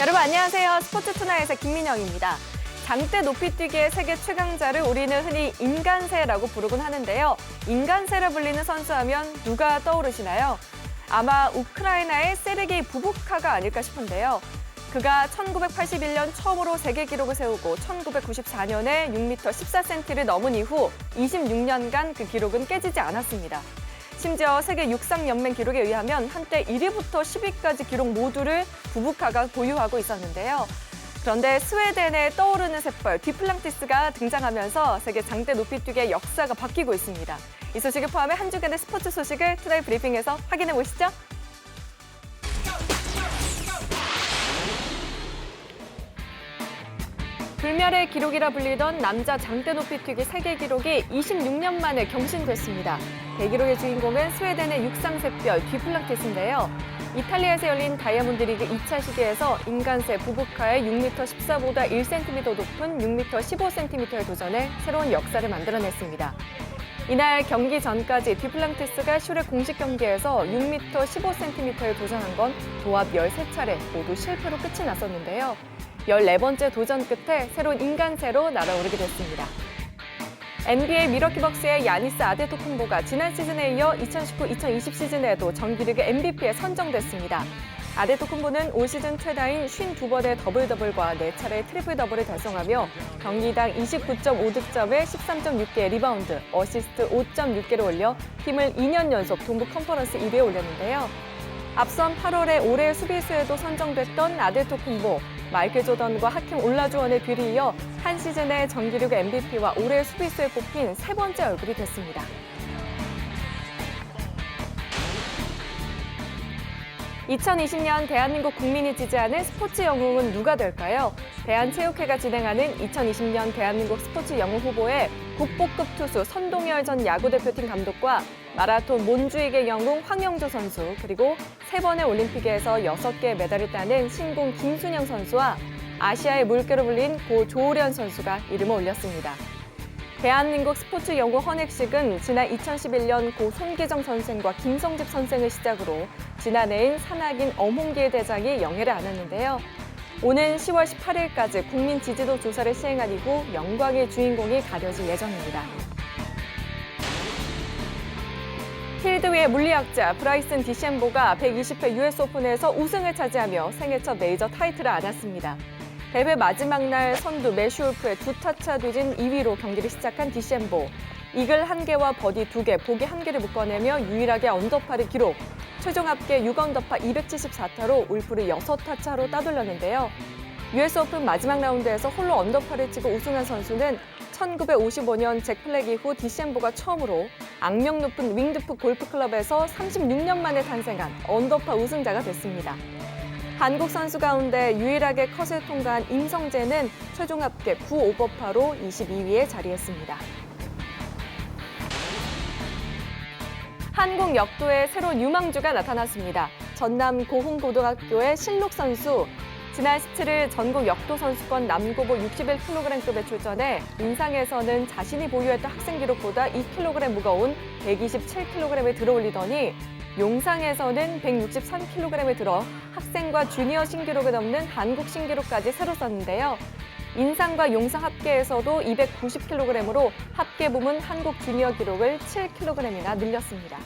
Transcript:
여러분 안녕하세요. 스포츠 투나잇의 김민영입니다. 장대 높이뛰기의 세계 최강자를 우리는 흔히 인간새라고 부르곤 하는데요. 인간새라 불리는 선수하면 누가 떠오르시나요? 아마 우크라이나의 세르게이 부부카가 아닐까 싶은데요. 그가 1981년 처음으로 세계 기록을 세우고 1994년에 6m 14cm를 넘은 이후 26년간 그 기록은 깨지지 않았습니다. 심지어 세계 육상 연맹 기록에 의하면 한때 1위부터 10위까지 기록 모두를 부부카가 보유하고 있었는데요. 그런데 스웨덴의 떠오르는 샛벌 디플랑티스가 등장하면서 세계 장대 높이뛰기의 역사가 바뀌고 있습니다. 이 소식을 포함해 한 주간의 스포츠 소식을 투데이 브리핑에서 확인해 보시죠. 불멸의 기록이라 불리던 남자 장대 높이 뛰기 세계 기록이 26년 만에 경신됐습니다. 대기록의 주인공은 스웨덴의 육상샛별 뒤플랑티스인데요. 이탈리아에서 열린 다이아몬드 리그 2차 시기에서 인간새 부부카의 6m 14보다 1cm 높은 6m 15cm에 도전해 새로운 역사를 만들어냈습니다. 이날 경기 전까지 디플랑티스가 슈렉 공식 경기에서 6m 15cm에 도전한 건 도합 13차례 모두 실패로 끝이 났었는데요. 14번째 도전 끝에 새로운 인간새로 날아오르게 됐습니다. NBA 미러키 벅스의 야니스 아데토쿤보가 지난 시즌에 이어 2019-2020 시즌에도 정기리그 MVP에 선정됐습니다. 아데토쿤보는 올 시즌 최다인 52번의 더블 더블과 4차례 트리플 더블을 달성하며 경기당 29.5득점에 13.6개의 리바운드, 어시스트 5.6개를 올려 팀을 2년 연속 동부 컨퍼런스 1위에 올렸는데요. 앞선 8월에 올해 수비수에도 선정됐던 아데토쿤보, 마이클 조던과 하킴 올라주원의 뒤를 이어 한 시즌의 정기리그 MVP와 올해 수비수에 뽑힌 세 번째 얼굴이 됐습니다. (2020년) 대한민국 국민이 지지하는 스포츠 영웅은 누가 될까요? 대한체육회가 진행하는 (2020년) 대한민국 스포츠 영웅 후보에 국보급 투수 선동열 전 야구대표팀 감독과 마라톤 몬주익의 영웅 황영조 선수 그리고 세 번의 올림픽에서 여섯 개의 메달을 따는 신공 김순영 선수와 아시아의 물개로 불린 고 조우련 선수가 이름을 올렸습니다. 대한민국 스포츠 연구 헌액식은 지난 2011년 고 손기정 선생과 김성집 선생을 시작으로 지난해인 산악인 엄홍길 대장이 영예를 안았는데요. 오는 10월 18일까지 국민 지지도 조사를 시행한 이후 영광의 주인공이 가려질 예정입니다. 필드 위의 물리학자 브라이슨 디셴보가 120회 US 오픈에서 우승을 차지하며 생애 첫 메이저 타이틀을 안았습니다. 대회 마지막 날 선두 매슈울프의 두 타차 뒤진 2위로 경기를 시작한 디셴보. 이글 1개와 버디 2개, 보기 1개를 묶어내며 유일하게 언더파를 기록. 최종 합계 6언더파 274타로 울프를 6타차로 따돌렸는데요. US 오픈 마지막 라운드에서 홀로 언더파를 치고 우승한 선수는 1955년 잭 플렉 이후 디셈보가 처음으로 악명 높은 윙드프 골프클럽에서 36년 만에 탄생한 언더파 우승자가 됐습니다. 한국 선수 가운데 유일하게 컷을 통과한 임성재는 최종 합계 9 오버파로 22위에 자리했습니다. 한국 역도에 새로운 유망주가 나타났습니다. 전남 고흥고등학교의 신록 선수 지난 17일 전국 역도 선수권 남고보 61kg급에 출전해 인상에서는 자신이 보유했던 학생 기록보다 2kg 무거운 127kg을 들어올리더니 용상에서는 163kg에 들어 학생과 주니어 신기록을 넘는 한국 신기록까지 새로 썼는데요. 인상과 용상 합계에서도 290kg으로 합계 부문 한국 주니어 기록을 7kg이나 늘렸습니다.